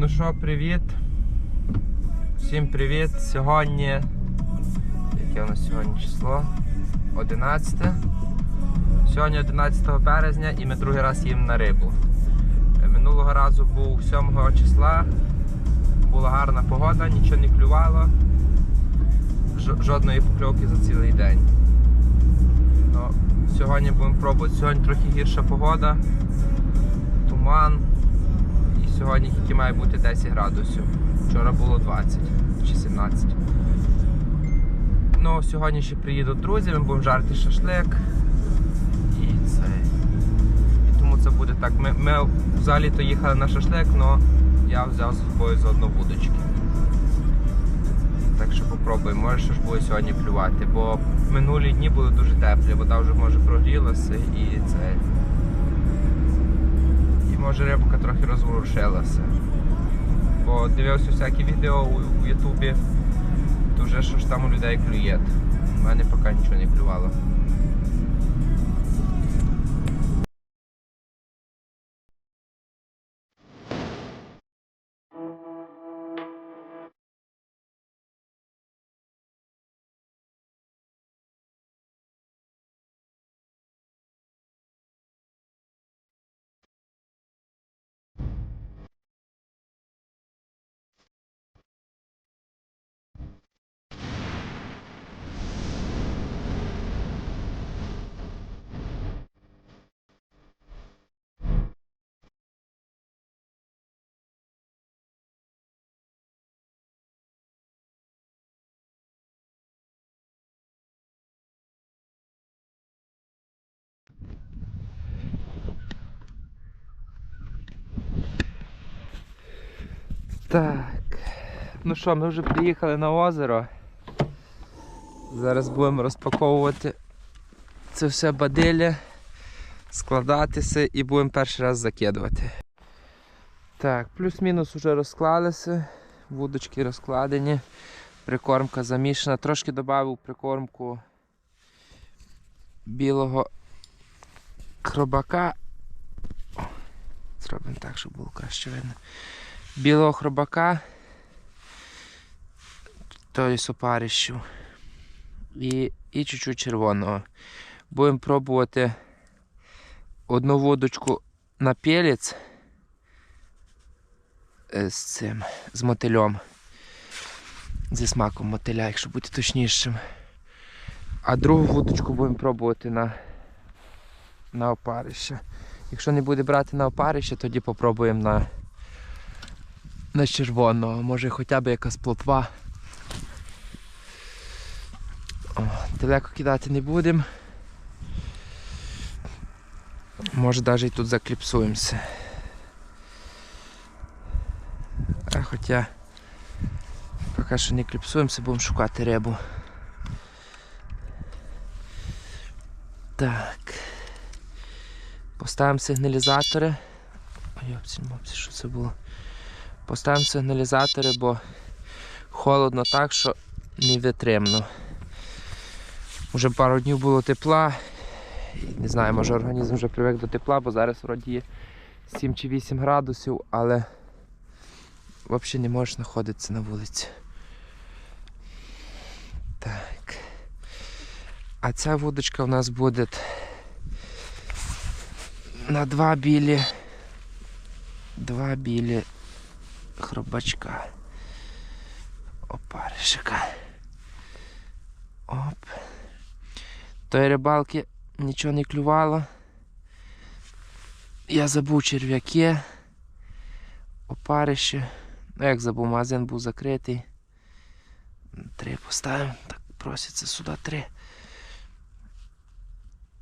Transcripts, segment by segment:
Ну що, привіт. Всім привіт. Сьогодні. Яке у нас сьогодні число? 11. Сьогодні 11 березня і ми другий раз їм на рибу. Минулого разу був 7 числа. Була гарна погода, нічого не клювало. Жо- Жодної покльовки за цілий день. Ну, сьогодні будемо пробувати. Сьогодні трохи гірша погода, туман. Сьогодні тільки має бути 10 градусів. Вчора було 20 чи 17. Ну, сьогодні ще приїдуть друзі, ми будемо жарити шашлик. І це. І тому це буде так. Ми, ми взагалі-то їхали на шашлик, але я взяв з собою заодно вудочки. Так що попробуємо, може що ж буде сьогодні клювати, бо минулі дні були дуже теплі, вода вже може прогрілася і це. Може рибка трохи розворушилася. Бо дивився всякі відео у Ютубі, то вже що ж там у людей клює. У мене поки нічого не клювало. Так. Ну що, ми вже приїхали на озеро. Зараз будемо розпаковувати це все бадилля, складатися і будемо перший раз закидувати. Так, плюс-мінус вже розклалися, вудочки розкладені, прикормка замішана. Трошки додав прикормку білого хробака. О, Зробимо так, щоб було краще видно. Білого хробака, тої сопарищу і, і чуть-чуть червоного. Будемо пробувати одну водочку на пелець е, з цим, з мотилем. Зі смаком мотиля, якщо бути точнішим. А другу вудочку будемо пробувати на, на опарище. Якщо не буде брати на опарище, тоді попробуємо на, на червоного. Може хоча б якась плотва. О, далеко кидати не будемо. Може навіть і тут закліпсуємося. А хоча поки що не кліпсуємося, будемо шукати рибу. Так. Поставимо сигналізатори. Ой, йопці, що це було? Поставимо сигналізатори, бо холодно так, що невитримно. Уже пару днів було тепла. Не знаю, може організм вже привик до тепла, бо зараз вроді є 7 чи 8 градусів, але взагалі не можеш знаходитися на вулиці. Так. А ця вудочка у нас буде на два білі. Два білі хробачка. Опаришика. Оп. Тої рибалки нічого не клювало. Я забув черв'яки. Опарище. Ну як забув, магазин був закритий. Три поставимо. Так просяться сюди три.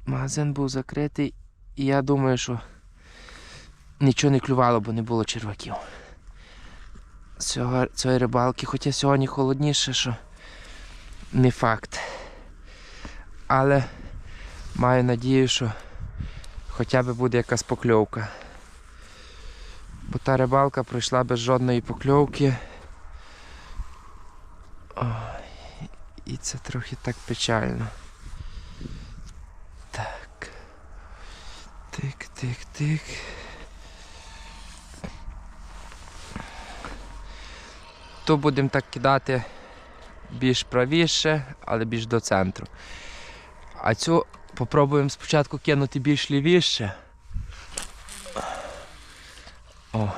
Магазин був закритий, і я думаю, що нічого не клювало, бо не було черваків. Цього, цієї рибалки, хоча сьогодні холодніше, що не факт. Але маю надію, що хоча б буде якась покльовка. Бо та рибалка пройшла без жодної покльовки. Ой, і це трохи так печально. Так. Тик, тик, тик. Ту будемо так кидати більш правіше, але більш до центру. А цю попробуємо спочатку кинути більш лівіше. О.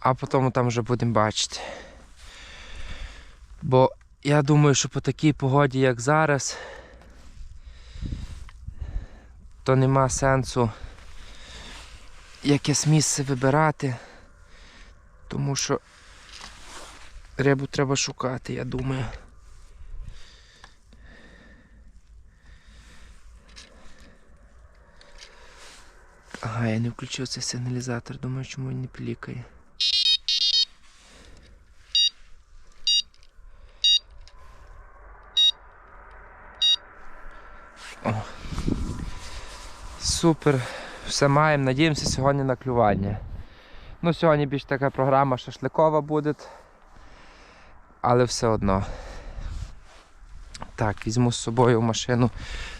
А потім там вже будемо бачити. Бо я думаю, що по такій погоді, як зараз, то нема сенсу якесь місце вибирати, тому що рибу треба шукати, я думаю. Ага, я не включив цей сигналізатор, думаю, чому він не пілікає. О. Супер. Все маємо. Надіємося сьогодні на клювання. Ну, сьогодні більш така програма шашликова буде. Але все одно. Так, візьму з собою в машину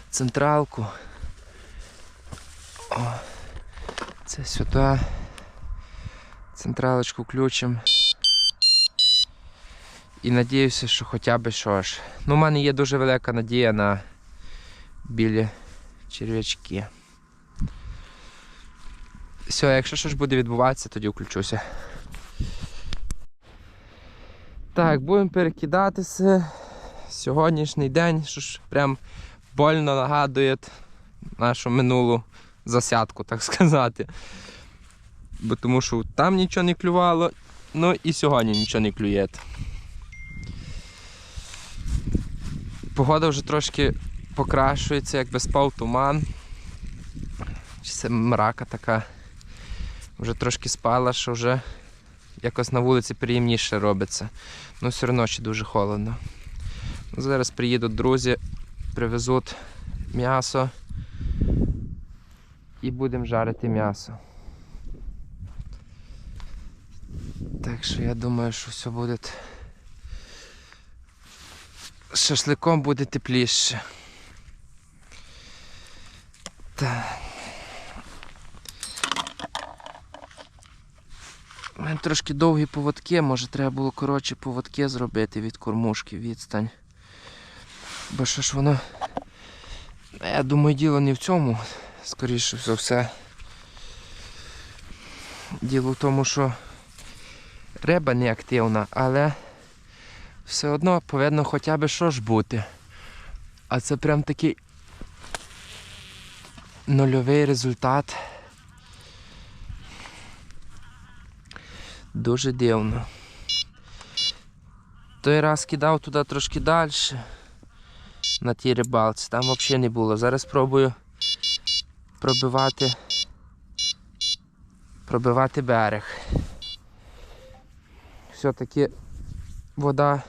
централку. О, це сюди. Централочку включимо. І надіюся, що хоча б що ж. Ну, у мене є дуже велика надія на білі черв'ячки. Все, якщо щось буде відбуватися, тоді включуся. Так, будемо перекидатися. Сьогоднішній день, що ж прям больно нагадує нашу минулу засядку, так сказати. Бо тому що там нічого не клювало, ну і сьогодні нічого не клює. Погода вже трошки покращується, якби спав туман. Чи це мрака така. Вже трошки спала, що вже якось на вулиці приємніше робиться. Ну все одно ще дуже холодно. Зараз приїдуть друзі, привезуть м'ясо і будемо жарити м'ясо. Так що я думаю, що все буде. З шашликом буде тепліше. Так. У мене трошки довгі поводки, може треба було коротше поводки зробити від кормушки відстань. Бо що ж воно. Я думаю, діло не в цьому, скоріше за все. Діло в тому, що риба не активна, але все одно повинно хоча б що ж бути. А це прям такий нульовий результат. Дуже дивно. Той раз кидав туди трошки далі, на тій рибалці, там взагалі не було. Зараз спробую пробивати, пробивати берег. Все-таки вода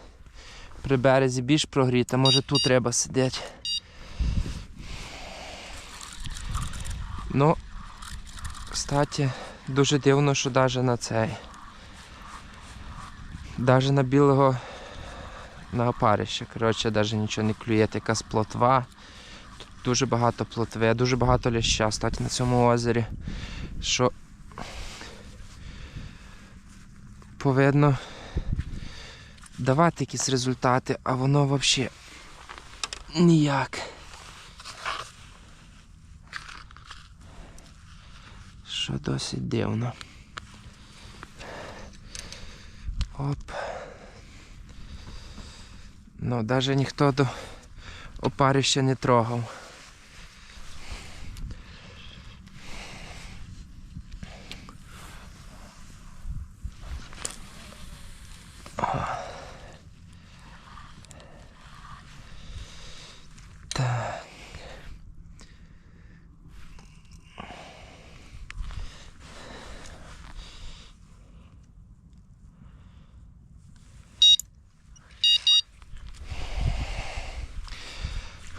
при березі більш прогріта, може тут треба сидіти. Ну, кстати, дуже дивно, що навіть на цей. Навіть на білого на опарище, коротше, навіть нічого не клює, якась плотва. Тут дуже багато плотви, дуже багато ляща стать на цьому озері. Що повинно давати якісь результати, а воно взагалі ніяк. Що досить дивно. Оп. Ну, навіть ніхто до опарища не трогав.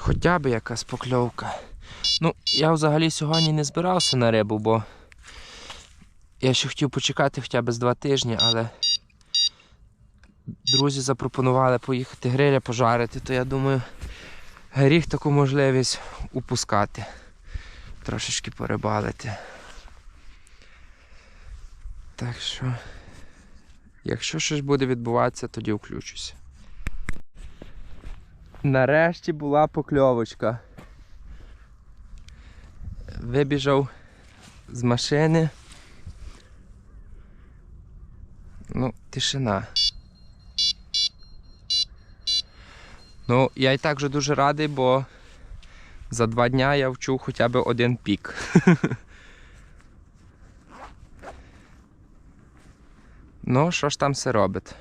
Хоча б якась покльовка. Ну, я взагалі сьогодні не збирався на рибу, бо я ще хотів почекати хоча б з два тижні, але друзі запропонували поїхати гриля пожарити, то я думаю, гріх таку можливість упускати. Трошечки порибалити. Так що Якщо щось буде відбуватися, тоді включуся. Нарешті була покльовочка. Вибіжав з машини. Ну, тишина. Ну, я і так вже дуже радий, бо за два дня я вчув хоча б один пік. Ну, що ж там все робить?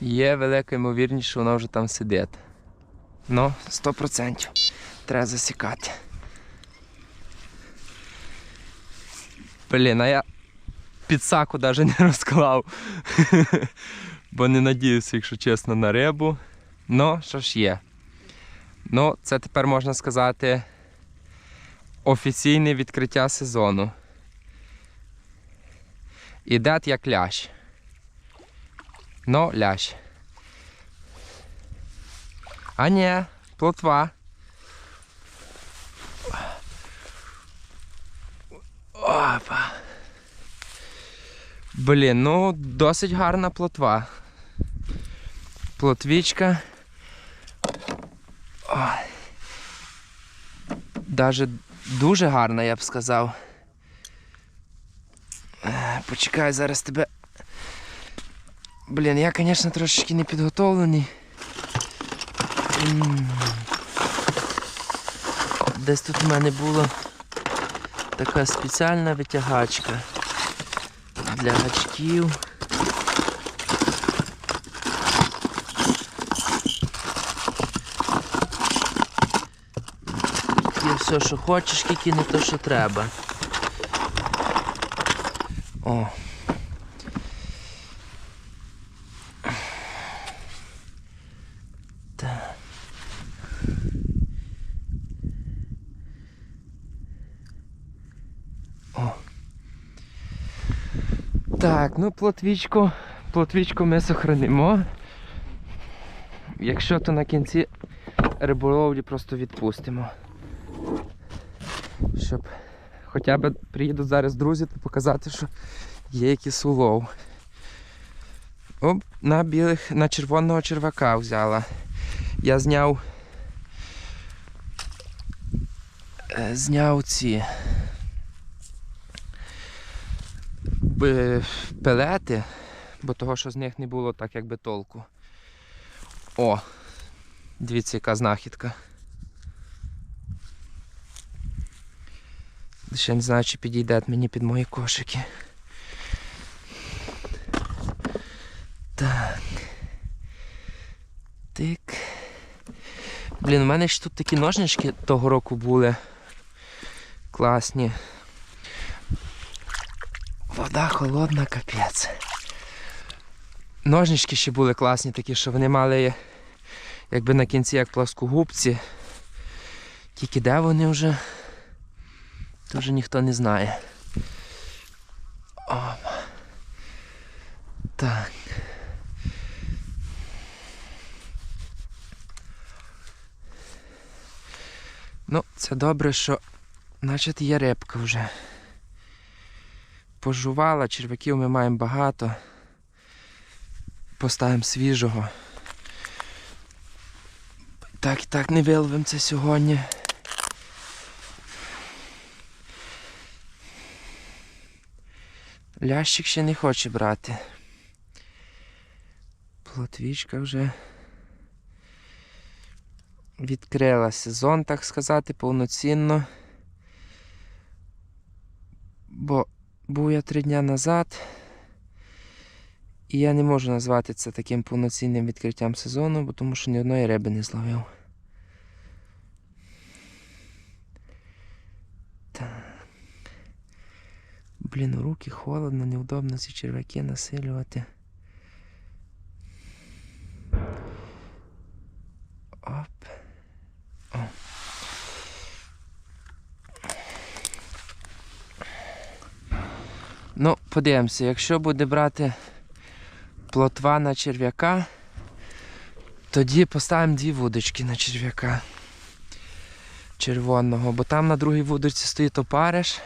Є велика ймовірність, що вона вже там сидить. Ну, 100%. Треба засікати. Блін, а я підсаку навіть не розклав. Бо не надіявся, якщо чесно, на рибу. Ну, що ж є. Ну, це тепер можна сказати офіційне відкриття сезону. Іде як лящ. Ну, лящ. А ні, плотва. Опа. Блін, ну досить гарна плотва. Плотвічка. Ой. Даже дуже гарна, я б сказав. Е, Почекай, зараз тебе. Блін, я, звісно, трошечки не підготовлений. Десь тут в мене була така спеціальна витягачка для гачків. Є все, що хочеш, тільки не то, що треба. О. Так, ну плотвічку, плотвічку ми сохранимо. Якщо то на кінці риболовлі просто відпустимо. Щоб хоча б приїдуть зараз друзі, то показати, що є якийсь улов. Оп, на білих, на червоного червака взяла. Я зняв. е, Зняв ці пелети, бо того, що з них не було так якби толку. О! Дивіться, яка знахідка. Ще не знаю, чи підійде мені під мої кошики. Так. Тик. Блін, у мене ж тут такі ножнички того року були. Класні. Вода холодна, капець. Ножнички ще були класні такі, що вони мали якби на кінці як плоскогубці. Тільки де вони вже, вже ніхто не знає. О. Так. Ну, це добре, що значить є рибка вже. Пожувала, черв'яків ми маємо багато. Поставимо свіжого. Так і так не виловимо це сьогодні. Лящик ще не хоче брати. Плотвічка вже відкрила сезон, так сказати, повноцінно. Бо був я три дня назад, і я не можу назвати це таким повноцінним відкриттям сезону, бо тому що ні одної риби не зловив. Так. Блін, руки холодно, неудобно ці черв'яки насилювати. Оп. О. Ну, подивимося, якщо буде брати плотва на черв'яка, тоді поставимо дві вудочки на черв'яка. червоного, бо там на другій вудочці стоїть опариш.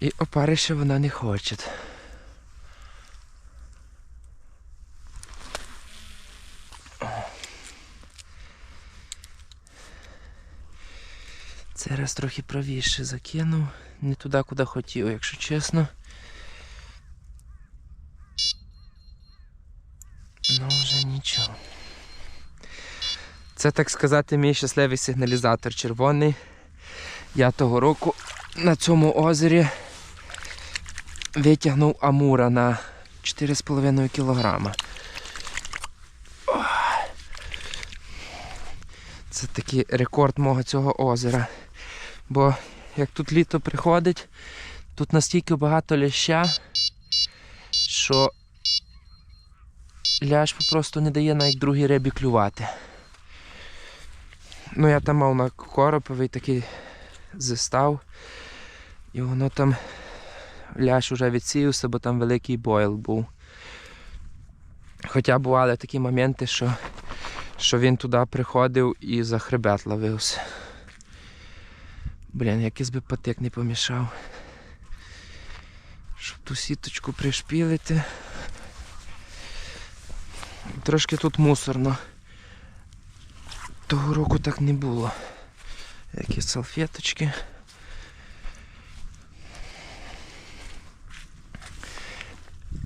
І опариша вона не хоче. Цей раз трохи правіше закинув, не туди, куди хотів, якщо чесно. Ну, вже нічого. Це, так сказати, мій щасливий сигналізатор червоний. Я того року на цьому озері витягнув амура на 4,5 кілограма. Це такий рекорд мого цього озера. Бо як тут літо приходить, тут настільки багато ляща, що ляж просто не дає навіть другій рибі клювати. Ну я там мав на короповий такий застав. І воно там ляж уже відсіявся, бо там великий бойл був. Хоча бували такі моменти, що, що він туди приходив і за хребет ловився. Блін, якийсь би патик не помішав. Щоб ту сіточку пришпілити. Трошки тут мусорно. Того року так не було. Які салфеточки.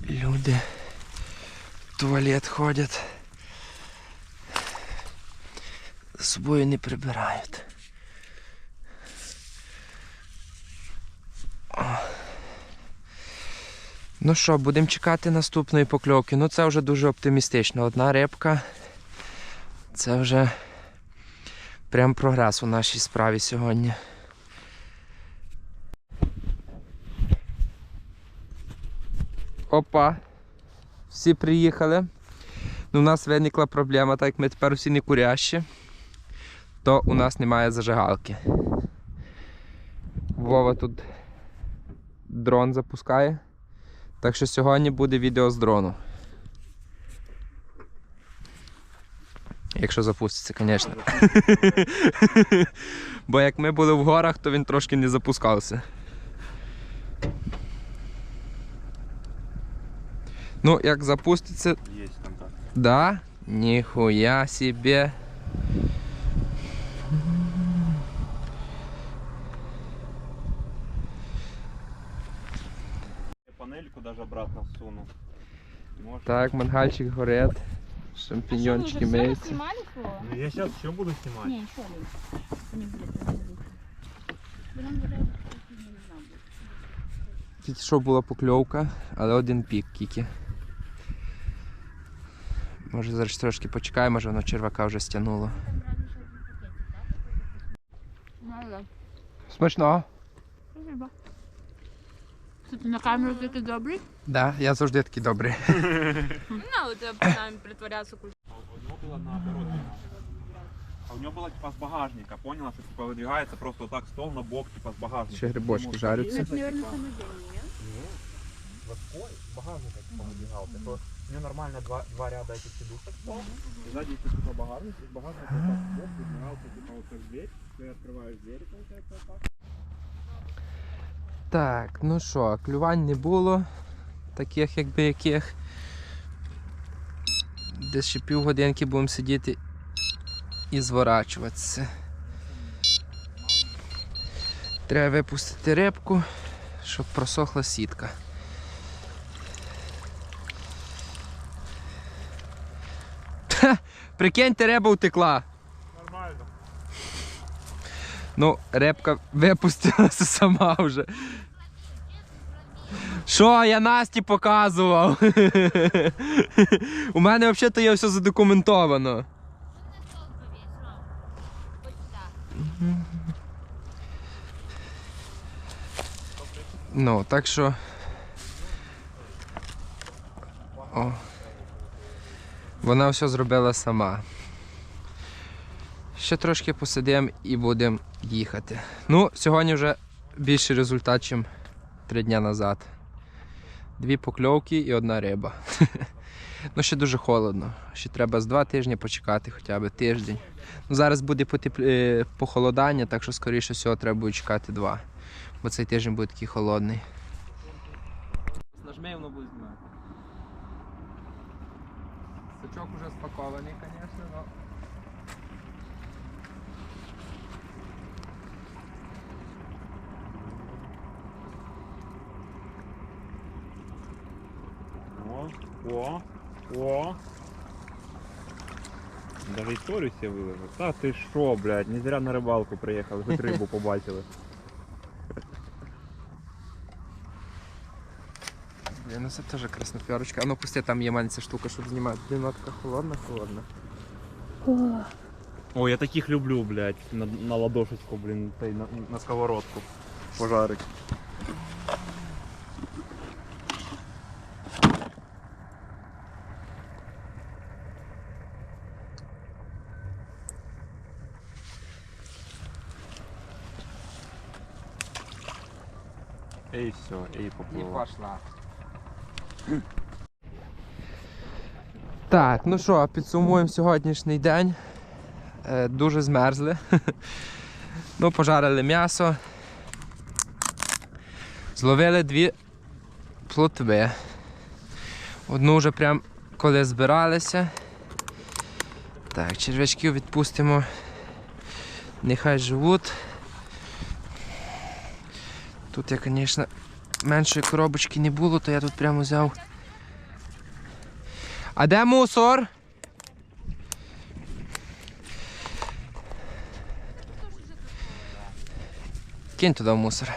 Люди в туалет ходять. За собою не прибирають. Ну що, будемо чекати наступної покльовки. Ну це вже дуже оптимістично. Одна рибка. Це вже прям прогрес у нашій справі сьогодні. Опа. Всі приїхали. Ну, у нас виникла проблема, так як ми тепер всі не курящі, то у нас немає зажигалки. Вова тут дрон запускає. Так що сьогодні буде відео з дрону. Якщо запуститься, звісно. Бо як ми були в горах, то він трошки не запускався. Ну, як запуститься, Есть контакт. да, ніхуя себе. Я даже обратно всуну. Можешь? Так, мангальчик горить, шампіньончики миються. Ну я сейчас еще буду снимать. Не, еще не. Знаю. Тільки що була покльовка, але один пік тільки. Може зараз трошки почекаємо, може воно червака вже стягнуло. Смачно. Спасибо. Кстати, на камеру ты такой добрый? Да, я тоже детки добрий. Ну, треба нам притворятися а У нього було наоборот. А у нього була типа з багажника, поняла, что типа видвигається просто так стол на бок, типа з багажника. Ще грибочки жаряться. Це, мабуть, самодельні, ні? Ні. Легко, з багажника типа видвигав. У него нормально два, два ряда этих сидушек стол, И ззаді йти типа багажник, і з багажника отак в бок, видвигався типа отак дверь, ти відкриваєш двері, получається отак. Так. Ну що, клювань не було, таких якби яких. Десь ще півгодинки будемо сидіти і зворачуватися. Треба випустити рибку, щоб просохла сітка. Прикиньте, риба утекла. Ну, репка випустилася сама вже. Що, я Насті показував? У мене взагалі є все задокументовано. Ну, так що. Вона все зробила сама. Ще трошки посидимо і будемо їхати. Ну, сьогодні вже більший результат, ніж три дні назад. Дві покльовки і одна риба. Ну, ще дуже холодно. Ще треба з два тижні почекати, хоча б тиждень. Ну, зараз буде е, похолодання, так що, скоріше всього, треба буде чекати два. Бо цей тиждень буде такий холодний. Нажми, воно буде знімати. Сачок уже спакований, звісно, але. О, о, історію себе виложив. Та ти що, блядь, не зря на рибалку приїхали, хоч рибу побачили. Блін, ну це теж красноперочка. А ну пусти, там є ця штука, щоб знімати. Блін, вона така холодна, холодна. О, я таких люблю, блядь, на, на ладошечку, й на, на сковородку. Пожарик. Ей, все, ей, І поплила. пошла. Так, ну що, підсумуємо сьогоднішній день. Е, дуже змерзли. ну, пожарили м'ясо. Зловили дві плотви. Одну вже прям коли збиралися. Так, черв'ячків відпустимо. Нехай живуть. Тут я, звісно, меншої коробочки не було, то я тут прямо взяв. А де мусор? Кинь туди в мусор.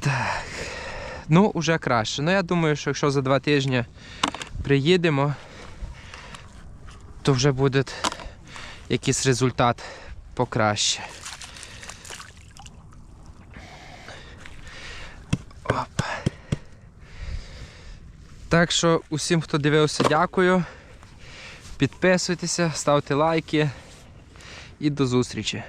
Так. Ну, вже краще. Ну, я думаю, що якщо за два тижні приїдемо, то вже буде якийсь результат покраще. Оп. Так що усім, хто дивився, дякую. Підписуйтеся, ставте лайки і до зустрічі.